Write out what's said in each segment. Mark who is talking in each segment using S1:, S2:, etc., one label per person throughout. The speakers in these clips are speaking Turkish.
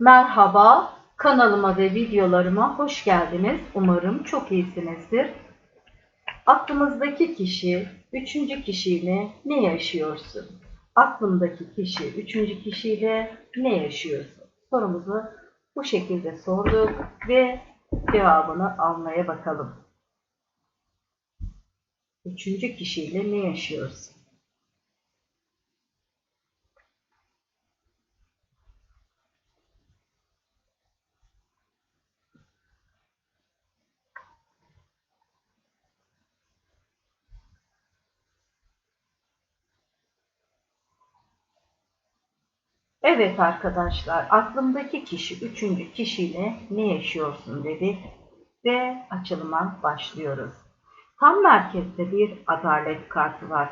S1: Merhaba, kanalıma ve videolarıma hoş geldiniz. Umarım çok iyisinizdir. Aklımızdaki kişi, üçüncü kişiyle ne yaşıyorsun? Aklımdaki kişi, üçüncü kişiyle ne yaşıyorsun? Sorumuzu bu şekilde sorduk ve cevabını almaya bakalım. Üçüncü kişiyle ne yaşıyorsun? Evet arkadaşlar, aklımdaki kişi, üçüncü kişiyle ne yaşıyorsun dedi ve açılıma başlıyoruz. Tam merkezde bir adalet kartı var.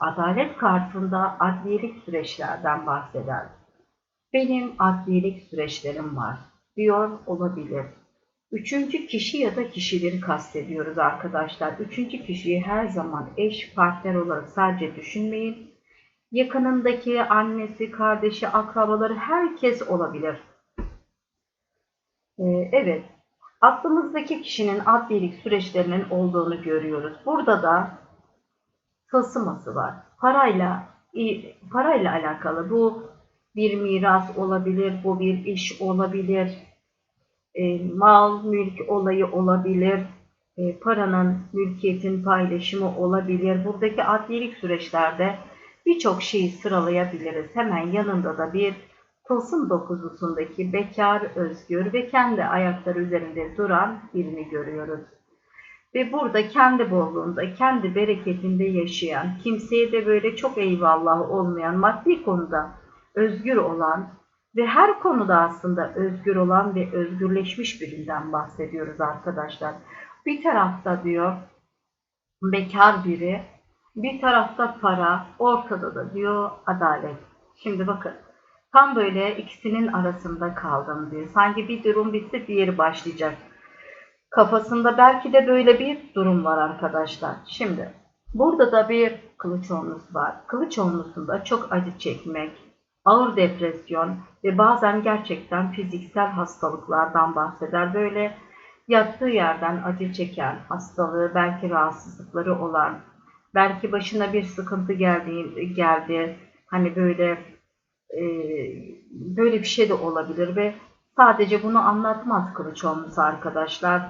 S1: Adalet kartında adliyelik süreçlerden bahseder. Benim adliyelik süreçlerim var diyor olabilir. Üçüncü kişi ya da kişileri kastediyoruz arkadaşlar. Üçüncü kişiyi her zaman eş, partner olarak sadece düşünmeyin yakınındaki annesi, kardeşi, akrabaları herkes olabilir. Ee, evet, aklımızdaki kişinin adlilik süreçlerinin olduğunu görüyoruz. Burada da tılsıması var. Parayla parayla alakalı bu bir miras olabilir, bu bir iş olabilir, e, mal, mülk olayı olabilir, e, paranın, mülkiyetin paylaşımı olabilir. Buradaki adlilik süreçlerde birçok şeyi sıralayabiliriz. Hemen yanında da bir tılsım dokuzusundaki bekar, özgür ve kendi ayakları üzerinde duran birini görüyoruz. Ve burada kendi bolluğunda, kendi bereketinde yaşayan, kimseye de böyle çok eyvallah olmayan, maddi konuda özgür olan ve her konuda aslında özgür olan ve özgürleşmiş birinden bahsediyoruz arkadaşlar. Bir tarafta diyor bekar biri, bir tarafta para, ortada da diyor adalet. Şimdi bakın tam böyle ikisinin arasında kaldım diyor. Sanki bir durum bitse diğeri başlayacak. Kafasında belki de böyle bir durum var arkadaşlar. Şimdi burada da bir kılıç onlusu var. Kılıç onlusunda çok acı çekmek, ağır depresyon ve bazen gerçekten fiziksel hastalıklardan bahseder. Böyle yattığı yerden acı çeken, hastalığı, belki rahatsızlıkları olan, belki başına bir sıkıntı geldi, geldi. Hani böyle e, böyle bir şey de olabilir ve sadece bunu anlatmaz kılıç olması arkadaşlar.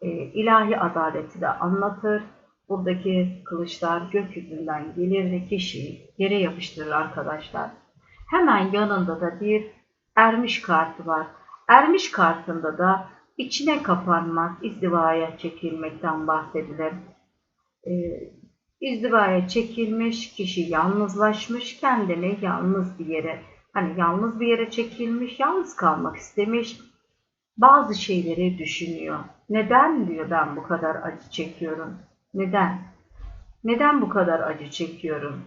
S1: E, ilahi adaleti de anlatır. Buradaki kılıçlar gökyüzünden gelir ve kişiyi yere yapıştırır arkadaşlar. Hemen yanında da bir ermiş kartı var. Ermiş kartında da içine kapanmak, izdivaya çekilmekten bahsedilir. Ee, İzdivaya çekilmiş, kişi yalnızlaşmış, kendini yalnız bir yere, hani yalnız bir yere çekilmiş, yalnız kalmak istemiş. Bazı şeyleri düşünüyor. Neden diyor ben bu kadar acı çekiyorum? Neden? Neden bu kadar acı çekiyorum?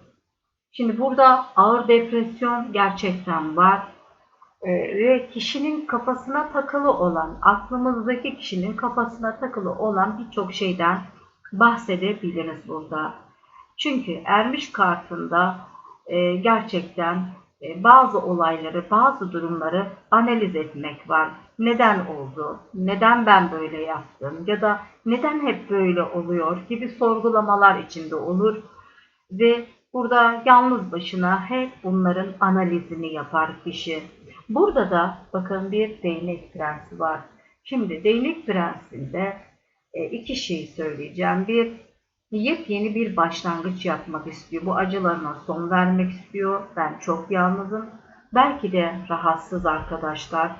S1: Şimdi burada ağır depresyon gerçekten var. Ee, ve kişinin kafasına takılı olan, aklımızdaki kişinin kafasına takılı olan birçok şeyden bahsedebiliriz burada. Çünkü ermiş kartında e, gerçekten e, bazı olayları, bazı durumları analiz etmek var. Neden oldu? Neden ben böyle yaptım? Ya da neden hep böyle oluyor gibi sorgulamalar içinde olur. Ve burada yalnız başına hep bunların analizini yapar kişi. Burada da bakın bir değnek prensi var. Şimdi değnek prensinde e, iki şey söyleyeceğim. Bir yepyeni bir başlangıç yapmak istiyor. Bu acılarına son vermek istiyor. Ben çok yalnızım. Belki de rahatsız arkadaşlar.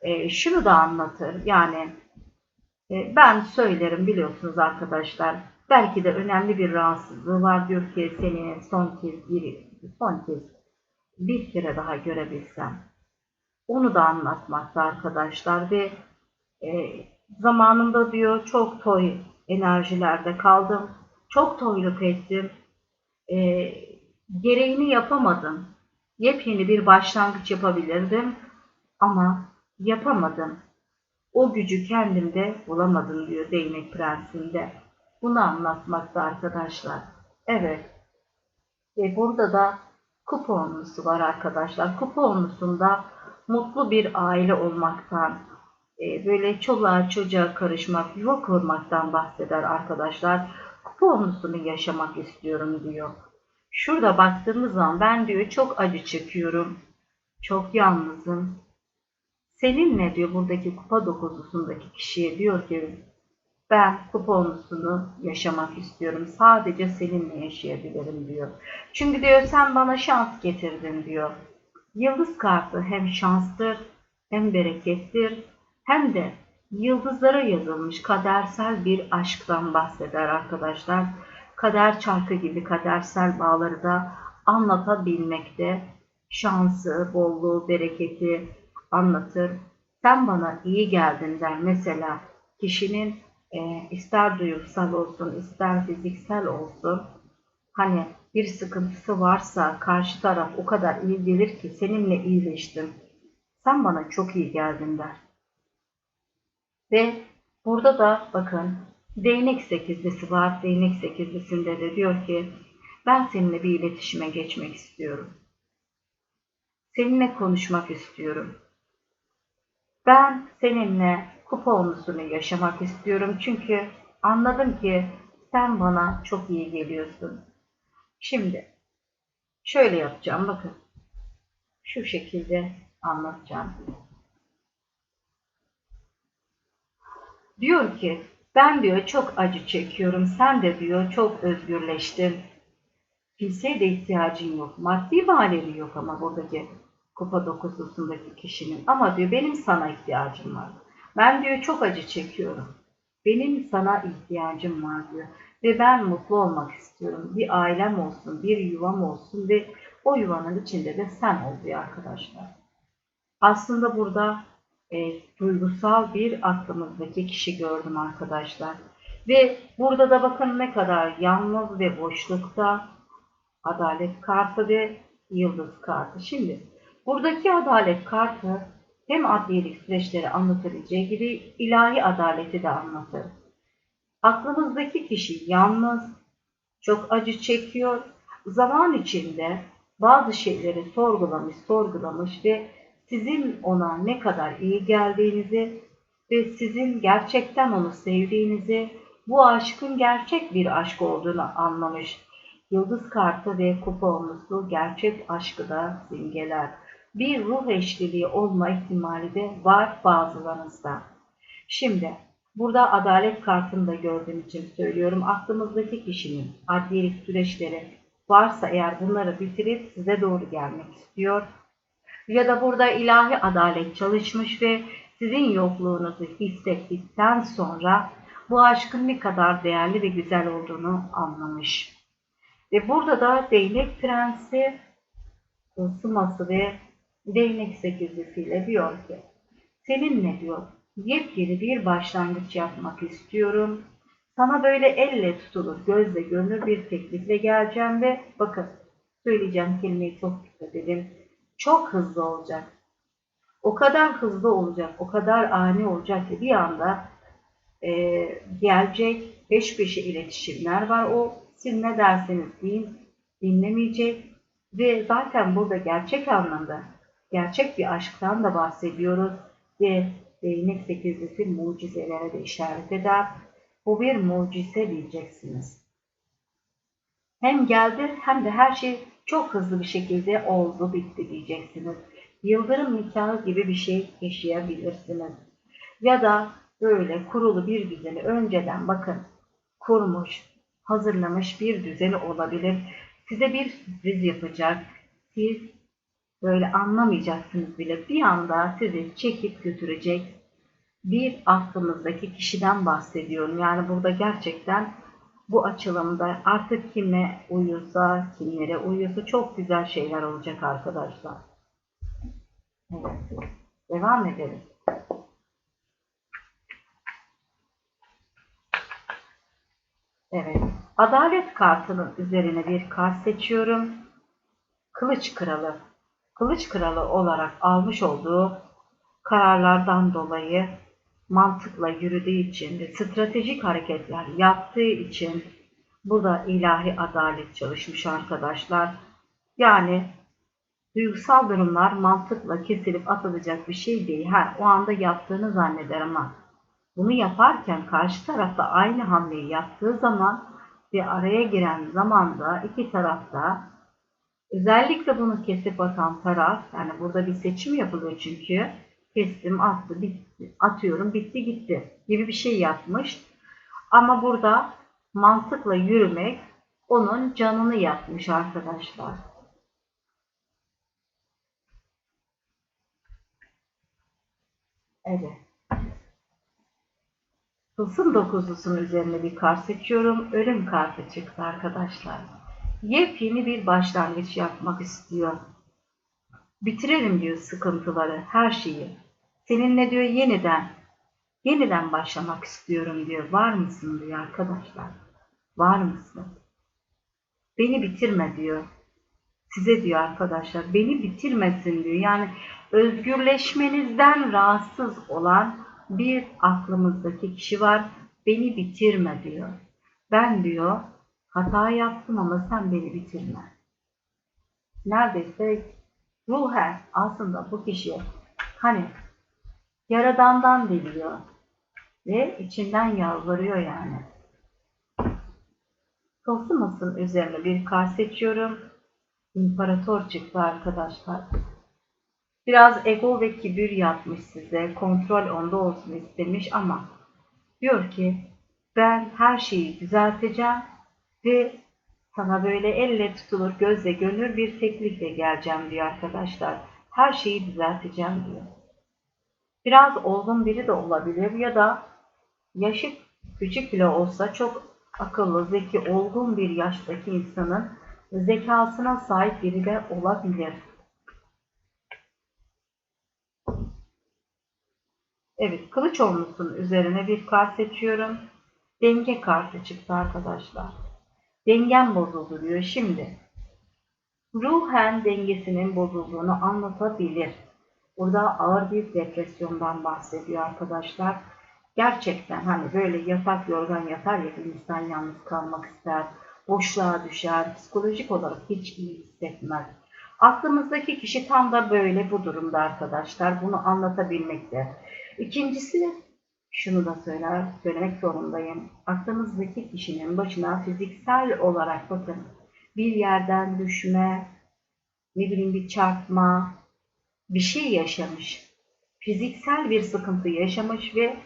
S1: E, şunu da anlatır. Yani e, ben söylerim biliyorsunuz arkadaşlar. Belki de önemli bir rahatsızlığı var diyor ki seni son kez bir son kez bir kere daha görebilsem. Onu da anlatmakta arkadaşlar ve e, zamanında diyor çok toy enerjilerde kaldım çok toyluk ettim. E, gereğini yapamadım. Yepyeni bir başlangıç yapabilirdim ama yapamadım. O gücü kendimde bulamadım diyor değnek prensinde. Bunu anlatmakta arkadaşlar. Evet. Ve burada da kuponlusu var arkadaşlar. Kuponlusunda mutlu bir aile olmaktan, e, böyle çoluğa çocuğa karışmak, yuva kurmaktan bahseder arkadaşlar. Kupa onlusunu yaşamak istiyorum diyor. Şurada baktığımız zaman ben diyor çok acı çekiyorum. Çok yalnızım. Seninle diyor buradaki kupa dokuzusundaki kişiye diyor ki ben kupa onlusunu yaşamak istiyorum. Sadece seninle yaşayabilirim diyor. Çünkü diyor sen bana şans getirdin diyor. Yıldız kartı hem şanstır hem berekettir hem de yıldızlara yazılmış kadersel bir aşktan bahseder arkadaşlar. Kader çarkı gibi kadersel bağları da anlatabilmekte şansı, bolluğu, bereketi anlatır. Sen bana iyi geldin der. Mesela kişinin e, ister duygusal olsun, ister fiziksel olsun hani bir sıkıntısı varsa karşı taraf o kadar iyi gelir ki seninle iyileştim. Sen bana çok iyi geldin der. Ve burada da bakın değnek sekizlisi var. Değnek sekizlisinde de diyor ki ben seninle bir iletişime geçmek istiyorum. Seninle konuşmak istiyorum. Ben seninle kupa yaşamak istiyorum. Çünkü anladım ki sen bana çok iyi geliyorsun. Şimdi şöyle yapacağım bakın. Şu şekilde anlatacağım. Diyor ki ben diyor çok acı çekiyorum. Sen de diyor çok özgürleştin. Kimseye de ihtiyacın yok. Maddi manevi yok ama buradaki kupa dokuzlusundaki kişinin. Ama diyor benim sana ihtiyacım var. Ben diyor çok acı çekiyorum. Benim sana ihtiyacım var diyor. Ve ben mutlu olmak istiyorum. Bir ailem olsun, bir yuvam olsun ve o yuvanın içinde de sen ol diyor arkadaşlar. Aslında burada e, duygusal bir aklımızdaki kişi gördüm arkadaşlar. Ve burada da bakın ne kadar yalnız ve boşlukta adalet kartı ve yıldız kartı. Şimdi buradaki adalet kartı hem adliyelik süreçleri anlatabileceği gibi ilahi adaleti de anlatır. Aklımızdaki kişi yalnız, çok acı çekiyor, zaman içinde bazı şeyleri sorgulamış, sorgulamış ve sizin ona ne kadar iyi geldiğinizi ve sizin gerçekten onu sevdiğinizi, bu aşkın gerçek bir aşk olduğunu anlamış. Yıldız kartı ve kupa olması gerçek aşkı da simgeler. Bir ruh eşliliği olma ihtimali de var bazılarınızda. Şimdi burada adalet kartını da gördüğüm için söylüyorum. Aklımızdaki kişinin adliyelik süreçleri varsa eğer bunları bitirip size doğru gelmek istiyor ya da burada ilahi adalet çalışmış ve sizin yokluğunuzu hissettikten sonra bu aşkın ne kadar değerli ve güzel olduğunu anlamış. Ve burada da değnek prensi ısıması ve değnek sekizlisiyle diyor ki seninle diyor yepyeni bir başlangıç yapmak istiyorum. Sana böyle elle tutulur, gözle görünür bir teklifle geleceğim ve bakın söyleyeceğim kelimeyi çok dikkat edin çok hızlı olacak. O kadar hızlı olacak, o kadar ani olacak ki bir anda e, gelecek peş peşe iletişimler var. O siz ne derseniz deyin dinlemeyecek ve zaten burada gerçek anlamda gerçek bir aşktan da bahsediyoruz ve değnek sekizlisi mucizelere de işaret eder. Bu bir mucize diyeceksiniz. Hem geldi hem de her şey çok hızlı bir şekilde oldu bitti diyeceksiniz. Yıldırım nikahı gibi bir şey yaşayabilirsiniz. Ya da böyle kurulu bir düzeni önceden bakın kurmuş, hazırlamış bir düzeni olabilir. Size bir sürpriz yapacak. Siz böyle anlamayacaksınız bile. Bir anda sizi çekip götürecek bir aklımızdaki kişiden bahsediyorum. Yani burada gerçekten bu açılımda artık kime uyuyorsa, kimlere uyuyorsa çok güzel şeyler olacak arkadaşlar. Evet. Devam edelim. Evet. Adalet kartının üzerine bir kart seçiyorum. Kılıç kralı. Kılıç kralı olarak almış olduğu kararlardan dolayı mantıkla yürüdüğü için ve stratejik hareketler yaptığı için burada ilahi adalet çalışmış arkadaşlar. Yani Duygusal durumlar mantıkla kesilip atılacak bir şey değil. Ha, o anda yaptığını zanneder ama bunu yaparken karşı tarafta aynı hamleyi yaptığı zaman ve araya giren zamanda iki tarafta özellikle bunu kesip atan taraf yani burada bir seçim yapılıyor çünkü kestim attı bitti atıyorum bitti gitti gibi bir şey yapmış ama burada mantıkla yürümek onun canını yakmış arkadaşlar. Evet. Tılsım dokuzlusunun üzerine bir kart seçiyorum. Ölüm kartı çıktı arkadaşlar. Yepyeni bir başlangıç yapmak istiyor. Bitirelim diyor sıkıntıları, her şeyi. Seninle diyor yeniden, yeniden başlamak istiyorum diyor. Var mısın diyor arkadaşlar. Var mısın? Beni bitirme diyor. Size diyor arkadaşlar, beni bitirmesin diyor. Yani özgürleşmenizden rahatsız olan bir aklımızdaki kişi var. Beni bitirme diyor. Ben diyor hata yaptım ama sen beni bitirme. Neredeyse ruhen aslında bu kişi hani yaradandan diliyor ve içinden yalvarıyor yani. Tılsımısın üzerine bir kart seçiyorum. İmparator çıktı arkadaşlar. Biraz ego ve kibir yapmış size. Kontrol onda olsun istemiş ama diyor ki ben her şeyi düzelteceğim ve sana böyle elle tutulur, gözle görünür bir teklifle geleceğim diyor arkadaşlar. Her şeyi düzelteceğim diyor. Biraz olgun biri de olabilir ya da yaşı küçük bile olsa çok akıllı, zeki, olgun bir yaştaki insanın zekasına sahip biri de olabilir. Evet, kılıç olmuşsun üzerine bir kart seçiyorum. Denge kartı çıktı arkadaşlar. Dengem bozuldu şimdi. Ruhen dengesinin bozulduğunu anlatabilir. Burada ağır bir depresyondan bahsediyor arkadaşlar. Gerçekten hani böyle yatak yorgan yatar ya insan yalnız kalmak ister, boşluğa düşer, psikolojik olarak hiç iyi hissetmez. Aklımızdaki kişi tam da böyle bu durumda arkadaşlar. Bunu anlatabilmekte. İkincisi şunu da söyler, söylemek zorundayım. Aklımızdaki kişinin başına fiziksel olarak bakın bir yerden düşme, ne bileyim bir çarpma, bir şey yaşamış. Fiziksel bir sıkıntı yaşamış ve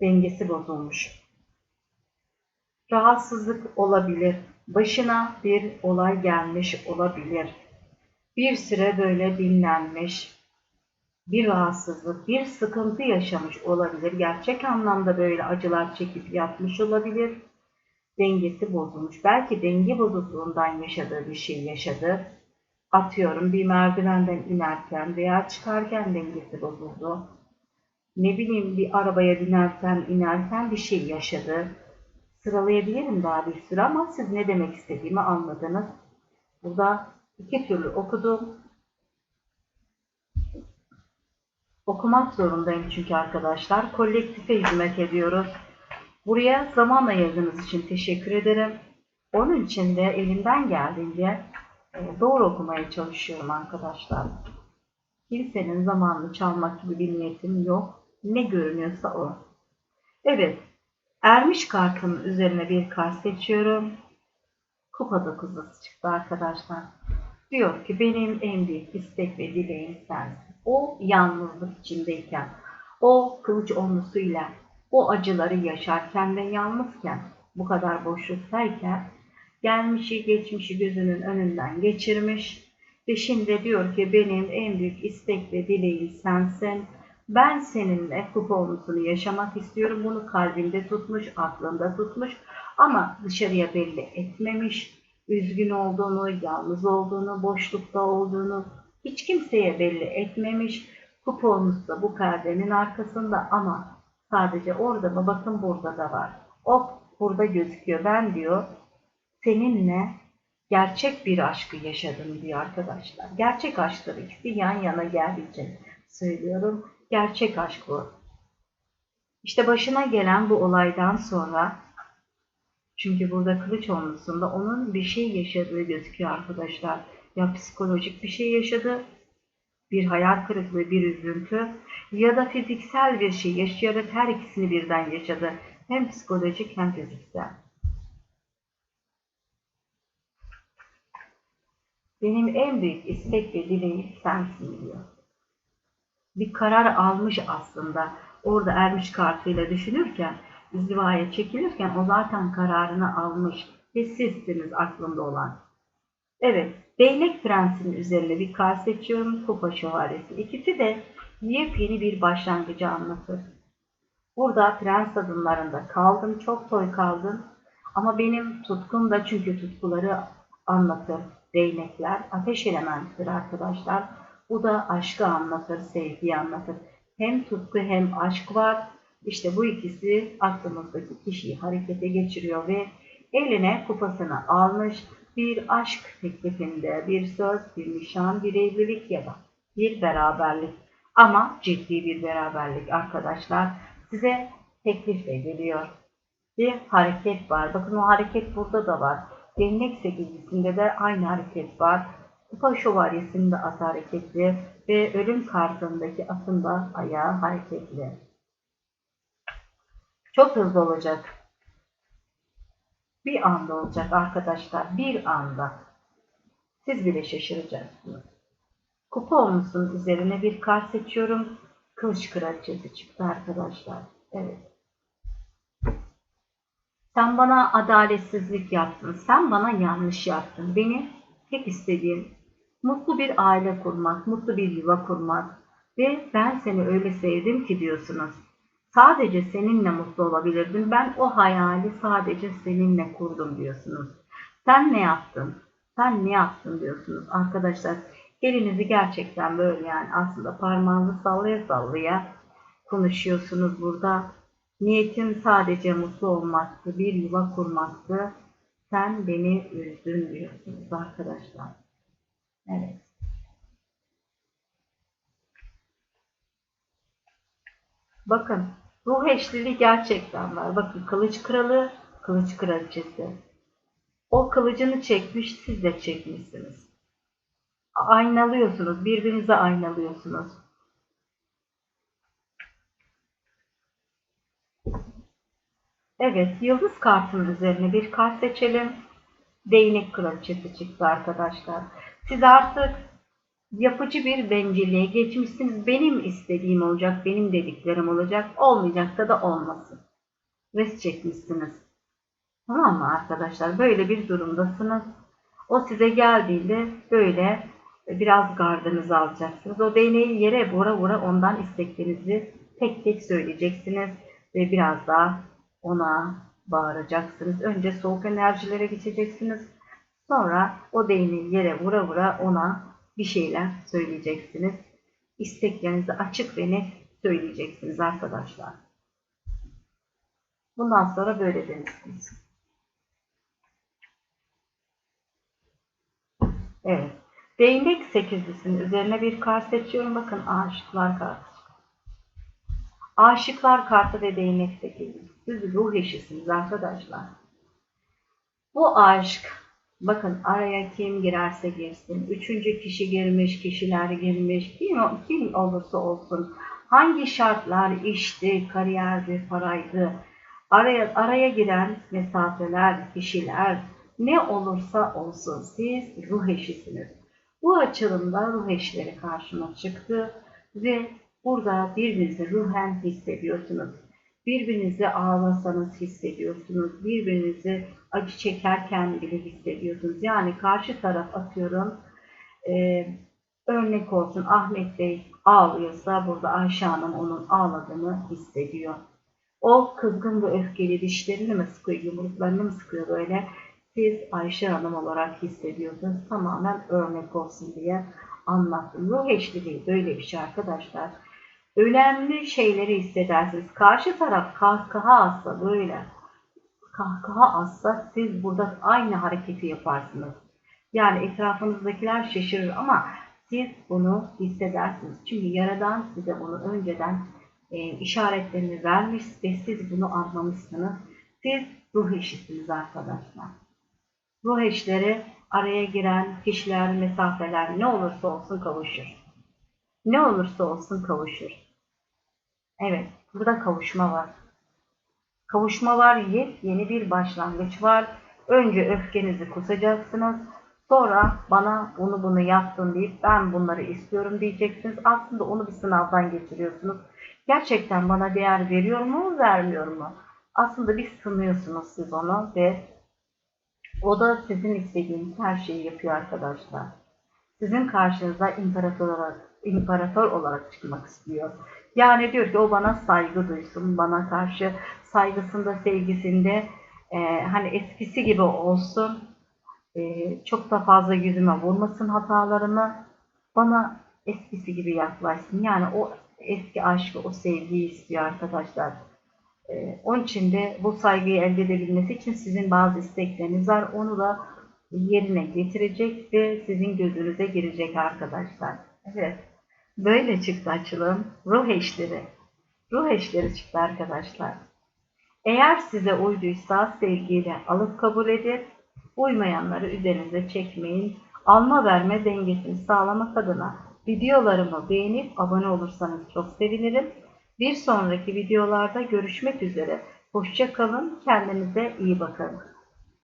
S1: dengesi bozulmuş. Rahatsızlık olabilir. Başına bir olay gelmiş olabilir. Bir süre böyle dinlenmiş, bir rahatsızlık, bir sıkıntı yaşamış olabilir. Gerçek anlamda böyle acılar çekip yatmış olabilir. Dengesi bozulmuş. Belki denge bozukluğundan yaşadığı bir şey yaşadı. Atıyorum bir merdivenden inerken veya çıkarken dengesi bozuldu. Ne bileyim bir arabaya binerken inerken bir şey yaşadı. Sıralayabilirim daha bir sürü ama siz ne demek istediğimi anladınız. Burada iki türlü okudum. Okumak zorundayım çünkü arkadaşlar. Kolektife hizmet ediyoruz. Buraya zaman ayırdığınız için teşekkür ederim. Onun için de elimden geldiğince e, doğru okumaya çalışıyorum arkadaşlar. Kimsenin zamanını çalmak gibi bir niyetim yok. Ne görünüyorsa o. Evet. Ermiş kartının üzerine bir kart seçiyorum. Kupa dokuzusu çıktı arkadaşlar. Diyor ki benim en büyük istek ve dileğim sensin. O yalnızlık içindeyken, o kılıç omlusuyla, o acıları yaşarken ve yalnızken, bu kadar boşluktayken, gelmişi geçmişi gözünün önünden geçirmiş ve şimdi diyor ki benim en büyük istek ve dileğim sensin. Ben seninle kupa omlusunu yaşamak istiyorum. Bunu kalbinde tutmuş, aklında tutmuş ama dışarıya belli etmemiş. Üzgün olduğunu, yalnız olduğunu, boşlukta olduğunu, hiç kimseye belli etmemiş. Kuponumuz da bu perdenin arkasında ama sadece orada mı? Bakın burada da var. O burada gözüküyor. Ben diyor seninle gerçek bir aşkı yaşadım diyor arkadaşlar. Gerçek aşklar ikisi yan yana geldiği söylüyorum. Gerçek aşk bu. İşte başına gelen bu olaydan sonra çünkü burada kılıç olmasında onun bir şey yaşadığı gözüküyor arkadaşlar ya psikolojik bir şey yaşadı, bir hayal kırıklığı, bir üzüntü ya da fiziksel bir şey yaşayarak her ikisini birden yaşadı. Hem psikolojik hem fiziksel. Benim en büyük istek ve dileğim sensin diyor. Bir karar almış aslında. Orada ermiş kartıyla düşünürken, izdivaya çekilirken o zaten kararını almış. Ve sizsiniz aklında olan. Evet, değnek prensinin üzerine bir kart seçiyorum. Kupa şövalyesi. İkisi de yepyeni bir başlangıcı anlatır. Burada prens adımlarında kaldım, çok toy kaldım. Ama benim tutkum da çünkü tutkuları anlatır değnekler ateş elementidir arkadaşlar. Bu da aşkı anlatır, sevgiyi anlatır. Hem tutku hem aşk var. İşte bu ikisi aklımızdaki kişiyi harekete geçiriyor ve eline kupasını almış bir aşk teklifinde bir söz, bir nişan, bir evlilik ya da bir beraberlik. Ama ciddi bir beraberlik arkadaşlar. Size teklif geliyor. Bir hareket var. Bakın o hareket burada da var. Değnek sekizlisinde de aynı hareket var. Kupa şövalyesinde at hareketli ve ölüm kartındaki atın da ayağı hareketli. Çok hızlı olacak. Bir anda olacak arkadaşlar. Bir anda. Siz bile şaşıracaksınız. Kupa olmuşsun üzerine bir kart seçiyorum. Kılıç kraliçesi çıktı arkadaşlar. Evet. Sen bana adaletsizlik yaptın. Sen bana yanlış yaptın. Beni tek istediğim mutlu bir aile kurmak, mutlu bir yuva kurmak ve ben seni öyle sevdim ki diyorsunuz. Sadece seninle mutlu olabilirdim. Ben o hayali sadece seninle kurdum diyorsunuz. Sen ne yaptın? Sen ne yaptın diyorsunuz. Arkadaşlar elinizi gerçekten böyle yani aslında parmağınızı sallaya sallaya konuşuyorsunuz burada. Niyetim sadece mutlu olmaktı, bir yuva kurmaktı. Sen beni üzdün diyorsunuz arkadaşlar. Evet. Bakın ruh eşliliği gerçekten var. Bakın kılıç kralı, kılıç kraliçesi. O kılıcını çekmiş, siz de çekmişsiniz. Aynalıyorsunuz, birbirinize aynalıyorsunuz. Evet, yıldız kartının üzerine bir kart seçelim. Değnek kraliçesi çıktı arkadaşlar. Siz artık yapıcı bir bencilliğe geçmişsiniz. Benim istediğim olacak, benim dediklerim olacak. Olmayacaksa da olmasın. Res çekmişsiniz. Tamam mı arkadaşlar? Böyle bir durumdasınız. O size geldiğinde böyle biraz gardınızı alacaksınız. O değneği yere vura vura ondan isteklerinizi tek tek söyleyeceksiniz. Ve biraz daha ona bağıracaksınız. Önce soğuk enerjilere geçeceksiniz. Sonra o değneği yere vura vura ona bir şeyler söyleyeceksiniz. İsteklerinizi açık ve net söyleyeceksiniz arkadaşlar. Bundan sonra böyle demişsiniz. Evet. Değnek sekizlisinin üzerine bir kart seçiyorum. Bakın aşıklar kartı. Aşıklar kartı ve değnek sekizlisi. Siz ruh eşisiniz arkadaşlar. Bu aşk, bakın araya kim girerse girsin, üçüncü kişi girmiş, kişiler girmiş, kim, kim olursa olsun, hangi şartlar, işti, kariyerdi, paraydı, araya, araya giren mesafeler, kişiler, ne olursa olsun siz ruh eşisiniz. Bu açılımda ruh eşleri karşıma çıktı ve burada birbirinizi ruhen hissediyorsunuz. Birbirinizi ağlasanız hissediyorsunuz. Birbirinizi acı çekerken bile hissediyorsunuz. Yani karşı taraf atıyorum e, örnek olsun Ahmet Bey ağlıyorsa burada Ayşe Hanım onun ağladığını hissediyor. O kızgın ve öfkeli dişlerini mi sıkıyor, yumruklarını mı sıkıyor böyle? Siz Ayşe Hanım olarak hissediyorsunuz. Tamamen örnek olsun diye anlattım. Ruh eşliliği böyle bir şey arkadaşlar önemli şeyleri hissedersiniz. Karşı taraf kahkaha atsa böyle kahkaha atsa siz burada aynı hareketi yaparsınız. Yani etrafınızdakiler şaşırır ama siz bunu hissedersiniz. Çünkü Yaradan size bunu önceden e, işaretlerini vermiş ve siz bunu anlamışsınız. Siz ruh eşisiniz arkadaşlar. Ruh eşleri araya giren kişiler, mesafeler ne olursa olsun kavuşur. Ne olursa olsun kavuşur. Evet, burada kavuşma var. Kavuşma var, yeni bir başlangıç var. Önce öfkenizi kusacaksınız. Sonra bana bunu bunu yaptın deyip ben bunları istiyorum diyeceksiniz. Aslında onu bir sınavdan geçiriyorsunuz. Gerçekten bana değer veriyor mu, vermiyor mu? Aslında bir sınıyorsunuz siz onu ve o da sizin istediğiniz her şeyi yapıyor arkadaşlar. Sizin karşınıza imparator olarak, imparator olarak çıkmak istiyor. Yani diyor ki o bana saygı duysun, bana karşı saygısında, sevgisinde e, hani eskisi gibi olsun. E, çok da fazla yüzüme vurmasın hatalarımı. Bana eskisi gibi yaklaşsın. Yani o eski aşkı, o sevgiyi istiyor arkadaşlar. E, onun için de bu saygıyı elde edebilmesi için sizin bazı istekleriniz var. Onu da yerine getirecek ve sizin gözünüze girecek arkadaşlar. Evet. Böyle çıktı açılım. Ruh eşleri. Ruh eşleri çıktı arkadaşlar. Eğer size uyduysa sevgiyle alıp kabul edin. Uymayanları üzerinize çekmeyin. Alma verme dengesini sağlamak adına videolarımı beğenip abone olursanız çok sevinirim. Bir sonraki videolarda görüşmek üzere. Hoşça kalın. Kendinize iyi bakın.